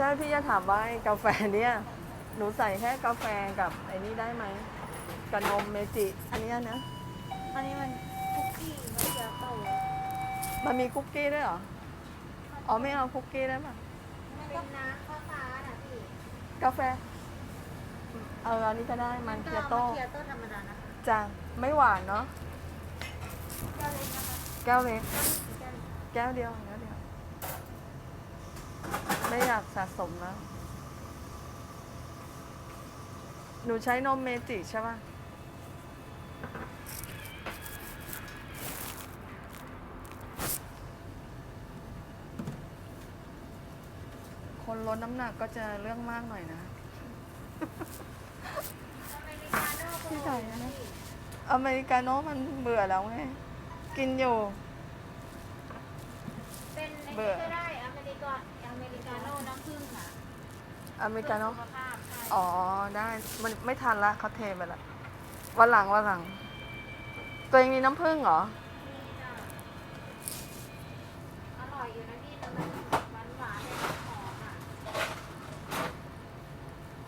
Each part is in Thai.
ใช่พี่จะถามว่าไอ้กาแฟเนี่ยหนูใส่แค่กาแฟกับไอ้นี่ได้ไหมกับนมเมจิ อันเนี้ยนะ อันนี้มันคุกกี้มันเกียวโตมันมีคุกกี้ด้วยเหรอ อ๋อไม่เอาคุกกี้ได้ปะมันเป็นน้ำฟ้าฟ้าๆน่ะพี่กาแฟ เอออันนี้ก็ได้มันเคียโต้เกียวโตธรรมดานะคะจ้ะไม่หวานเนาะ แก้วเล็กนะคะแก้วเล็ก แก้วเล็ก แก้วเดียวแก้วเดียว ไม่อยากสะสมแล้ว หนูใช้นมเมจิใช่ปะคนลดน้ำหนักก็จะเรื่องมากหน่อยนะอเมริกาโน่พี่ไก่นะอเมริกาโน่มันเบื่อแล้วไง กินอยู่ เป็นในเบื่นี้อก็ได้ อเมริกาอเมริกาโน่น้ำผึ้งค่ะอเมริกาโน่เพื่อสุขภาพใช่อ๋อได้มันไม่ทันละเขาเทไปละวันหลังวันหลัง ตัวเองมีน้ำผึ้งเหรอ นี่จ้ะอร่อยอยู่นะพี่แต่มันหวานหวานๆเลยหอมอะ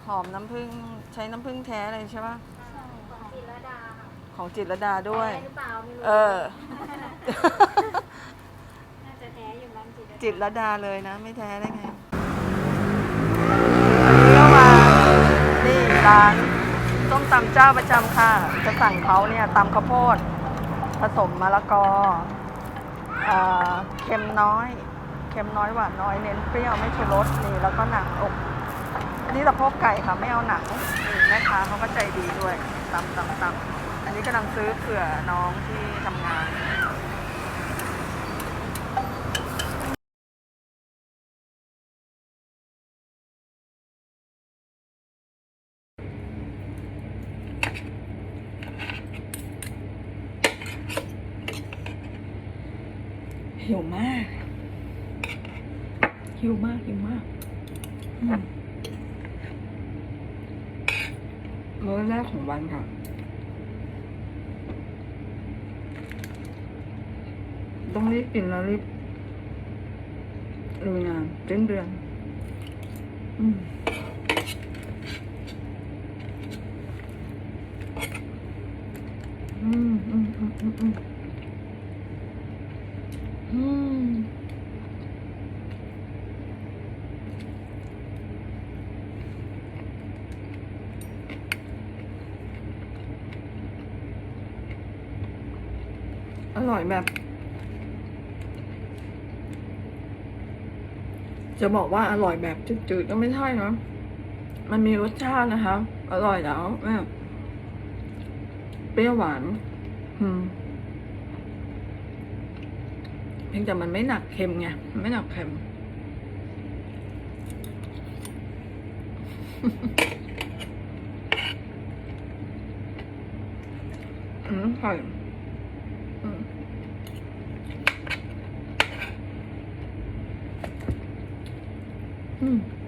หอมน้ำผึ้งใช้น้ำผึ้งแท้เลยใช่ปะของจิตรลดาค่ะของจิตรลดาด้วยแท้หรือเปล่าไม่รู้เออ น่าจะแท้อยู่บ้าง จิตรลดาจิตรลดาเลยนะ ไม่แท้ได้ไงอันนี้ก็มานี่ร้านส้มตำเจ้าประจำค่ะ จะสั่งเขาเนี่ยตำข้าวโพด ผสมมะละกอเอ่อเค็มน้อย เค็มน้อยหวานน้อยเน้นเปรี้ยวไม่ชูรสนี่แล้วก็หนังอก อันนี้สะโพกไก่ค่ะไม่เอาหนังนี่แม่ค้าเขาก็ใจดีด้วยตำตำตำอันนี้กำลังซื้อเผื่อน้องที่ทำงาน หิวมากหิวมากหิวมากอืมมื้อแรกของวันค่ะ ต้องรีบกินแล้วรีบลุยงานเร่งเดือนอืมอืมอืมอืมอืมอืมอืม อร่อยแบบ จะบอกว่าอร่อยแบบจืดๆก็ไม่ใช่นะมันมีรสชาตินะคะ อร่อยแล้วแบบเปรี้ยวหวาน อืมเพียงแต่มันไม่หนักเค็มไงมันไม่หนักเค็ม อืมอร่อยอืม อืม